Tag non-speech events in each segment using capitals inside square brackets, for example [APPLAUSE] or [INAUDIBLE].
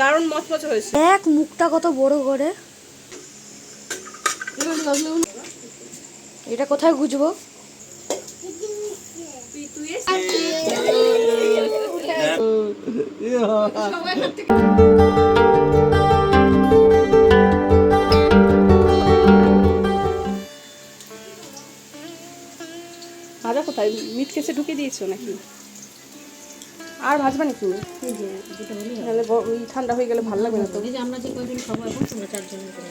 দারুণ মচমচে হয়েছে। এক মুখটা কত বড় করে। এটা কোথায় গুজবো? ভাজা কোথায়? মিট কেসে ঢুকে দিয়েছ নাকি? আর ভাজবা নাকি নাহলে ব- ওই ঠান্ডা হয়ে গেলে ভালো লাগবে না তো আমরা যে কয়জন খাব এখন তোমরা চারজন করে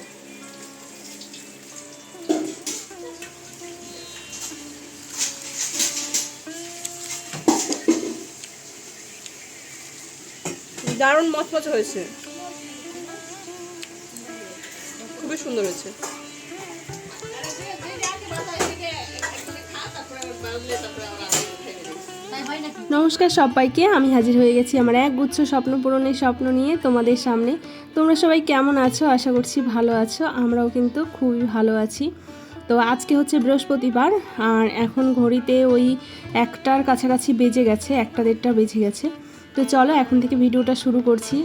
দারুণ মচমচে হয়েছে খুবই সুন্দর হয়েছে হয় নাকি নমস্কার সবাইকে, আমি হাজির হয়ে গেছি আমার এক গুচ্ছ স্বপ্ন পূরণের স্বপ্ন নিয়ে তোমাদের সামনে। তোমরা সবাই কেমন আছো? আশা করছি ভালো আছো। আমরাও কিন্তু খুবই ভালো আছি। তো আজকে হচ্ছে বৃহস্পতিবার, আর এখন ঘড়িতে ওই একটার কাছাকাছি বেজে গেছে, একটা দেড়টা বেজে গেছে। তো চলো এখন থেকে ভিডিওটা শুরু করছি।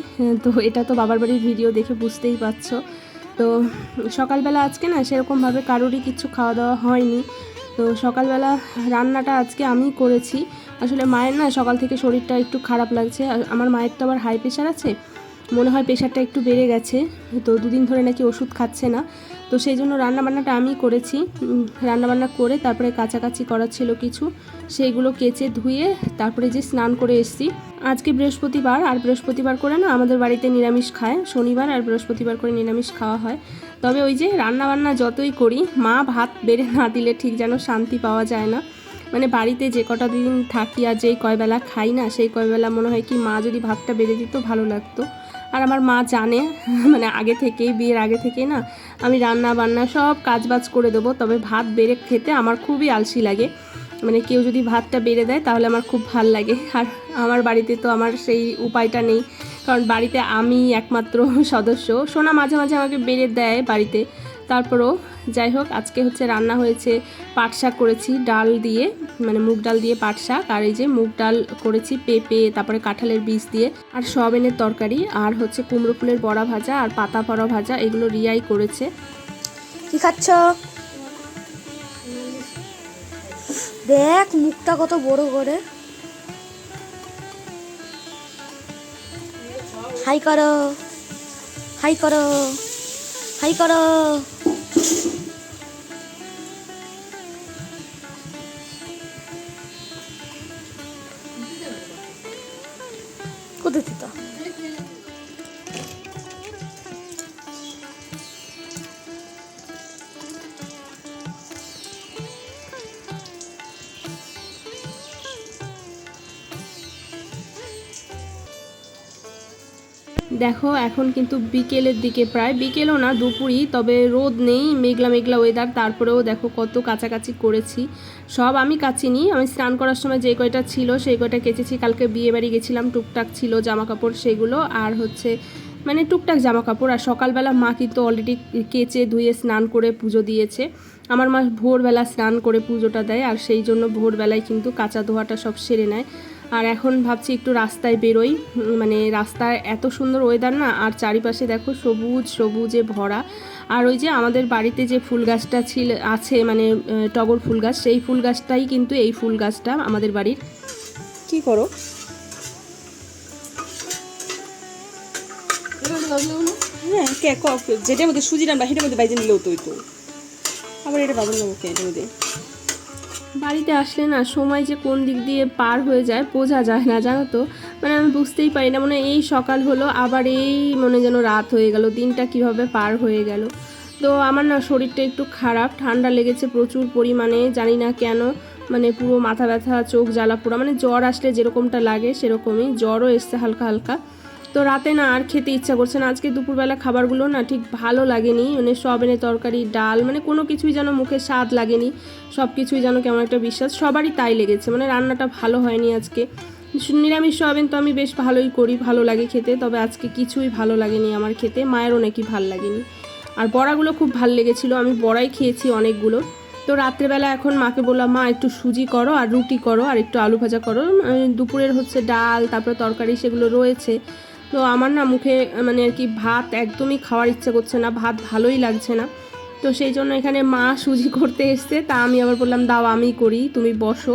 তো এটা তো বাবার বাড়ির ভিডিও দেখে বুঝতেই পারছ। তো সকালবেলা আজকে না সেরকমভাবে কারোরই কিছু খাওয়া দাওয়া হয়নি। তো সকালবেলা রান্নাটা আজকে আমি করেছি। আসলে মায়ের না সকাল থেকে শরীরটা একটু খারাপ লাগছে। আমার মায়ের তো আবার হাই প্রেশার আছে। মনে হয় প্রেশারটা একটু বেড়ে গেছে। তো দুদিন ধরে নাকি ওষুধ খাচ্ছে না। তো সেই জন্য রান্নাবান্নাটা আমি করেছি। রান্নাবান্না করে তারপরে কাছাকাছি করার ছিল কিছু। সেইগুলো কেচে ধুয়ে তারপরে যে স্নান করে এসেছি। আজকে বৃহস্পতিবার। আর বৃহস্পতিবার করে না আমাদের বাড়িতে নিরামিষ খায়। শনিবার আর বৃহস্পতিবার করে নিরামিষ খাওয়া হয়। তবে ওই যে রান্নাবান্না যতই করি, মা ভাত বেড়ে না দিলে ঠিক যেন শান্তি পাওয়া যায় না। মানে বাড়িতে যে কটা দিন থাকি আর যেই কয়বেলা খাই না, সেই কয়বেলা মনে হয় কি মা যদি ভাতটা বেড়ে দিত ভালো লাগতো। আর আমার মা জানে [LAUGHS] মানে আগে থেকেই, বিয়ের আগে থেকেই না, আমি রান্না বান্না সব কাজবাজ করে দেবো, তবে ভাত বেড়ে খেতে আমার খুবই আলসি লাগে। মানে কেউ যদি ভাতটা বেড়ে দেয় তাহলে আমার খুব ভালো লাগে। আর আমার বাড়িতে তো আমার সেই উপায়টা নেই কারণ বাড়িতে আমি একমাত্র সদস্য। সোনা মাঝে মাঝে আমাকে বেড়ে দেয় বাড়িতে। তারপরও যাই হোক, আজকে হচ্ছে রান্না হয়েছে পাট শাক করেছি, ডাল দিয়ে মানে মুগ ডাল দিয়ে পাট শাক, আর এই যে মুগ ডাল করেছি পেঁপে, তারপরে কাঁঠালের বীজ দিয়ে, আর সয়াবিনের তরকারি, আর হচ্ছে কুমড়ো ফুলের বড়া ভাজা, আর পাতা পড়া ভাজা, এগুলো রিয়াই করেছে। কি খাচ্ছ? দেখ, মুখটা কত বড় করে। হাই করো হাই করো হাই করো কোথায় দিত দেখো, এখন কিন্তু বিকেলের দিকে প্রায়। বিকেলও না, দুপুরই, তবে রোদ নেই, মেঘলা মেঘলা ওয়েদার তারপরেও দেখো কত কাছাকাছি করেছি। সব আমি কাচিনি। আমি স্নান করার সময় যে কয়টা ছিল, সেই কয়টা কেচেছি। কালকে বিয়ে বাড়ি গেছিলাম, টুকটাক ছিল জামা কাপড় সেগুলো। আর হচ্ছে মানে টুকটাক জামা কাপড় আর সকালবেলা মা কিন্তু অলরেডি কেচে, ধুয়ে, স্নান করে পুজো দিয়েছে। আমার মা ভোরবেলা স্নান করে পুজোটা দেয়। আর সেই জন্য ভোরবেলায় কিন্তু কাঁচা ধোয়াটা সব সেরে নেয়। আর এখন ভাবছি একটু রাস্তায় বেরোই। মানে রাস্তায় এত সুন্দর ওয়েদার না, আর চারিপাশে দেখো সবুজ, সবুজে ভরা। আর ওই যে আমাদের বাড়িতে যে ফুল গাছটা ছিল, আছে মানে টগর ফুল গাছ, সেই ফুল গাছটাই কিন্তু এই ফুল গাছটা আমাদের বাড়ির। কি করো? হ্যাঁ যেটার মধ্যে সুজি রান্না, সেটার মধ্যে বাইজে নিলেও তো আবার এটা বাজার নেব কে, এটার মধ্যে? বাড়িতে আসলে না সময় যে কোন দিক দিয়ে পার হয়ে যায় বোঝা যায় না, জানো তো? মানে আমি বুঝতেই পারি না মানে এই সকাল হলো, আবার এই মনে যেন রাত হয়ে গেল, দিনটা কীভাবে পার হয়ে গেল। তো আমার না শরীরটা একটু খারাপ, ঠান্ডা লেগেছে প্রচুর পরিমাণে, জানি না কেন মানে পুরো মাথা ব্যথা, চোখ জ্বালা পোড়া মানে জ্বর আসলে যেরকমটা লাগে সেরকমই, জ্বরও এসছে হালকা হালকা। তো রাতে না আর খেতে ইচ্ছা করছে না। আজকে দুপুরবেলা খাবারগুলো না ঠিক ভালো লাগেনি। মানে সবেনের তরকারি, ডাল মানে কোনো কিছুই যেন মুখে স্বাদ লাগেনি। সব কিছুই যেন কেমন একটা বিশ্বাস। সবারই তাই লেগেছে। মানে রান্নাটা ভালো হয়নি আজকে। নিরামিষ সয়াবিন তো আমি বেশ ভালোই করি, ভালো লাগে খেতে। তবে আজকে কিছুই ভালো লাগেনি আমার খেতে। মায়েরও নাকি ভালো লাগেনি। আর বড়াগুলো খুব ভালো লেগেছিলো। আমি বড়াই খেয়েছি অনেকগুলো। তো রাত্রেবেলা এখন মাকে বললাম, মা, একটু সুজি করো আর রুটি করো আর একটু আলু ভাজা করো। দুপুরের হচ্ছে ডাল, তারপরে তরকারি সেগুলো রয়েছে। তো আমার না মুখে মানে আর কি ভাত একদমই খাওয়ার ইচ্ছা করছে না, ভাত ভালোই লাগছে না। তো সেই জন্য এখানে মা সুজি করতে এসছে, তা আমি আবার বললাম, দাও আমি করি, তুমি বসো।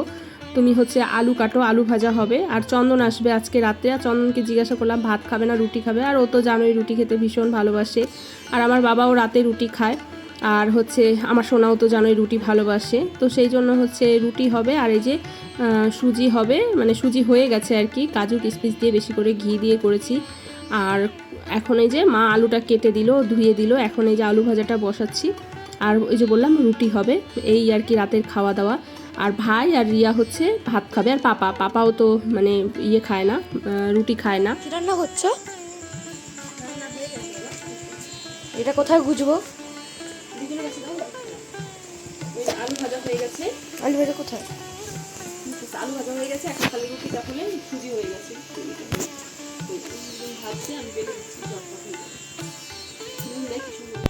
তুমি হচ্ছে আলু কাটো, আলু ভাজা হবে। আর চন্দন আসবে আজকে রাত্রে। আর চন্দনকে জিজ্ঞাসা করলাম, ভাত খাবে না, রুটি খাবে? আর ও তো জানোই, রুটি খেতে ভীষণ ভালোবাসে। আর আমার বাবাও রাতে রুটি খায়। আর হচ্ছে আমার সোনাও তো জানোই রুটি ভালোবাসে। তো সেই জন্য হচ্ছে রুটি হবে আর এই যে সুজি হবে। মানে সুজি হয়ে গেছে আর কি। কাজু কিশমিশ দিয়ে বেশি করে ঘি দিয়ে করেছি। আর এখন এই যে মা আলুটা কেটে দিল, ধুয়ে দিল। এখন এই যে আলু ভাজাটা বসাচ্ছি। আর ওই যে বললাম রুটি হবে। এই আর কি রাতের খাওয়া দাওয়া আর ভাই আর রিয়া হচ্ছে ভাত খাবে। আর পাপা, পাপাও তো মানে ইয়ে খায় না রুটি খায় না। রান্না করছ এটা কোথায় গুজবো? আলু ভাজা হয়ে গেছে আলু ভেজা কোথায়? আলু ভাজা হয়ে গেছে এখন খালি রুটিটা হলে সুজি হয়ে গেছে।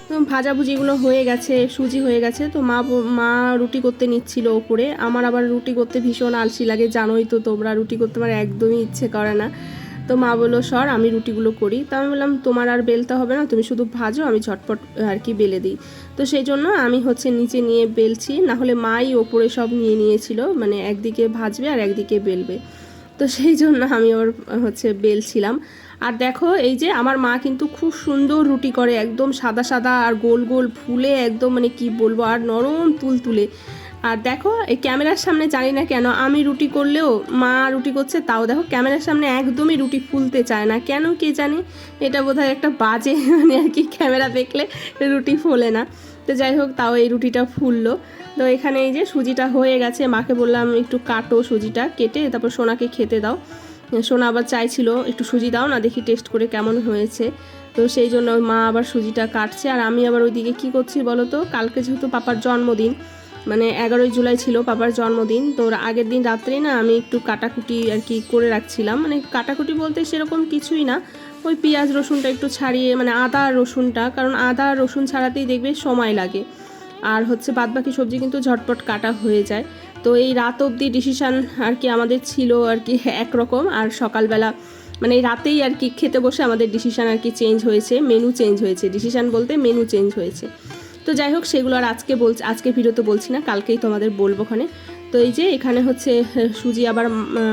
তো ভাজাভুজিগুলো হয়ে গেছে সুজি হয়ে গেছে। তো মা মা রুটি করতে নিচ্ছিল ওপরে। আমার আবার রুটি করতে ভীষণ আলসি লাগে জানোই তো তোমরা রুটি করতে আমার একদমই ইচ্ছে করে না। তো মা বলল, সর, আমি রুটিগুলো করি। তো আমি বললাম, তোমার আর বেলতে হবে না, তুমি শুধু ভাজো, আমি ঝটপট আর কি বেলে দিই। তো সেই জন্য আমি হচ্ছে নিচে নিয়ে বেলছি না হলে মাই ওপরে সব নিয়ে নিয়েছিল মানে একদিকে ভাজবে আর একদিকে বেলবে। তো সেই জন্য আমি ওর, হচ্ছে বেলছিলাম। আর দেখো, এই যে আমার মা কিন্তু খুব সুন্দর রুটি করে, একদম সাদা সাদা আর গোল গোল, ফুলে একদম মানে কি বলব, আর নরম তুল তুলে আর দেখো, এই ক্যামেরার সামনে জানি না কেন আমি রুটি করলেও মা রুটি করছে, তাও দেখো ক্যামেরার সামনে একদমই রুটি ফুলতে চায় না। কেন কে জানে? এটা বোধহয় একটা বাজে [LAUGHS] মানে আর কি ক্যামেরা দেখলে রুটি ফোলে না। তো যাই হোক, তাও এই রুটিটা ফুললো। তো এখানে এই যে সুজিটা হয়ে গেছে, মাকে বললাম একটু কাটো সুজিটা কেটে, তারপর সোনাকে খেতে দাও। সোনা আবার চাইছিল একটু সুজি দাও না, দেখি টেস্ট করে কেমন হয়েছে। তো সেই জন্য মা আবার সুজিটা কাটছে, আর আমি আবার ওইদিকে কী করছি বলো তো? কালকে যেহেতু পাপার জন্মদিন মানে এগারোই জুলাই ছিল পাপার জন্মদিন, তো আগের দিন রাত্রেই না আমি একটু কাটাকুটি আর কি করে রাখছিলাম। মানে কাটাকুটি বলতে সেরকম কিছুই না, ওই পেঁয়াজ রসুনটা একটু ছাড়িয়ে মানে আদা আর রসুনটা, কারণ আদা আর রসুন ছাড়াতেই দেখবে সময় লাগে। আর হচ্ছে বাদবাকি সবজি কিন্তু ঝটপট কাটা হয়ে যায়। তো এই রাত অবধি ডিসিশান আর কি আমাদের ছিল আর কি একরকম। আর সকালবেলা মানে এই রাতেই আর কি খেতে বসে আমাদের ডিসিশান আর কি চেঞ্জ হয়েছে মেনু চেঞ্জ হয়েছে। ডিসিশান বলতে মেনু চেঞ্জ হয়েছে। তো যাই হোক সেগুলো আর আজকে বলছি আজকে ভিডিওতে বলছি না কালকেই তোমাদের বলব ওখানে। তো এই যে এখানে হচ্ছে সুজি আবার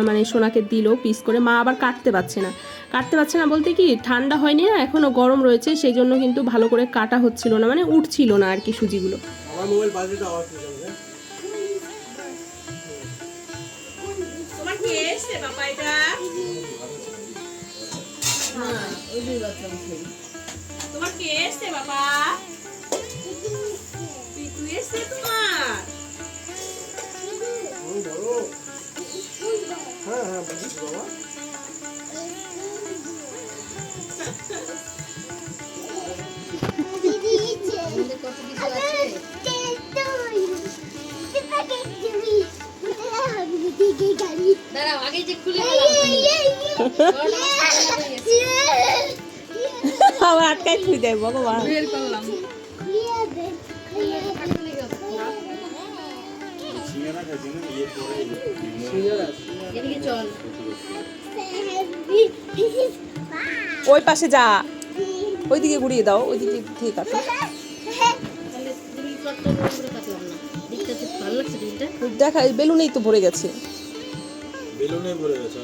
মানে সোনাকে দিল পিস করে মা আবার কাটতে পারছে না। কাটতে পারছে না বলতে কি ঠান্ডা হয়নি না এখনও গরম রয়েছে সেই জন্য কিন্তু ভালো করে কাটা হচ্ছিল না মানে উঠছিল না আর কি সুজিগুলো। আমার মোবাইল বাজেটা আওয়াজ হচ্ছে তোমার কি এসছে বাবা? এটা তোমার হ্যাঁ হ্যাঁ বুঝিস বাবা দাঁড়াও আগে যে খুলে [LAUGHS] আবার দেয় ভগবান। ওই পাশে যা। ওইদিকে ঘুরিয়ে দাও ওইদিকে ঠিক আছে। দেখা বেলুনেই তো ভরে গেছে। বেলুনে ভরে গেছে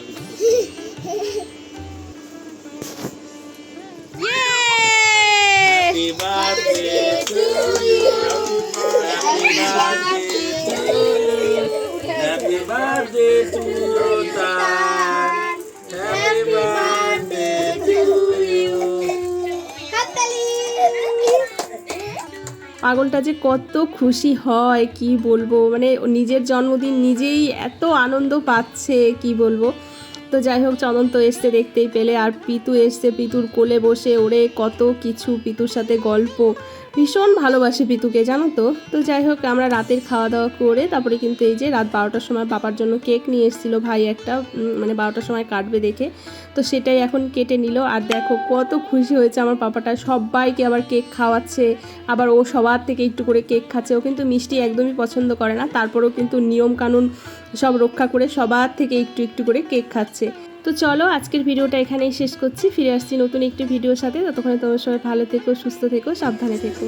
Happy birthday to you. Happy birthday. To you, Tan. Happy birthday to you. পাগলটা যে কত খুশি হয় কি বলব মানে নিজের জন্মদিন নিজেই এত আনন্দ পাচ্ছে কি বলব তো যাই হোক চন্দন তো এসছে দেখতেই পেলে আর পিতু এসছে পিতুর কোলে বসে ওরে কত কিছু পিতুর সাথে গল্প ভীষণ ভালোবাসি পিতুকে, জানো তো? তো যাই হোক, আমরা রাতের খাওয়া দাওয়া করে তারপরে কিন্তু এই যে রাত বারোটার সময় পাপার জন্য কেক নিয়ে এসেছিল ভাই একটা মানে বারোটার সময় কাটবে দেখে। তো সেটাই এখন কেটে নিল। আর দেখো কত খুশি হয়েছে আমার পাপাটা, সবাইকে আবার কেক খাওয়াচ্ছে। আবার ও সবার থেকে একটু করে কেক খাচ্ছে। ও কিন্তু মিষ্টি একদমই পছন্দ করে না। তারপরেও কিন্তু নিয়ম কানুন সব রক্ষা করে সবার থেকে একটু একটু করে কেক খাচ্ছে। তো চলো আজকের ভিডিওটা এখানেই শেষ করছি। ফিরে আসছি নতুন একটি ভিডিওর সাথে। ততক্ষণে তোমার সবাই ভালো থেকো সুস্থ থেকো সাবধানে থেকো।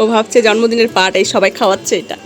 ও ভাবছে জন্মদিনের পাট এই সবাই খাওয়াচ্ছে এটা।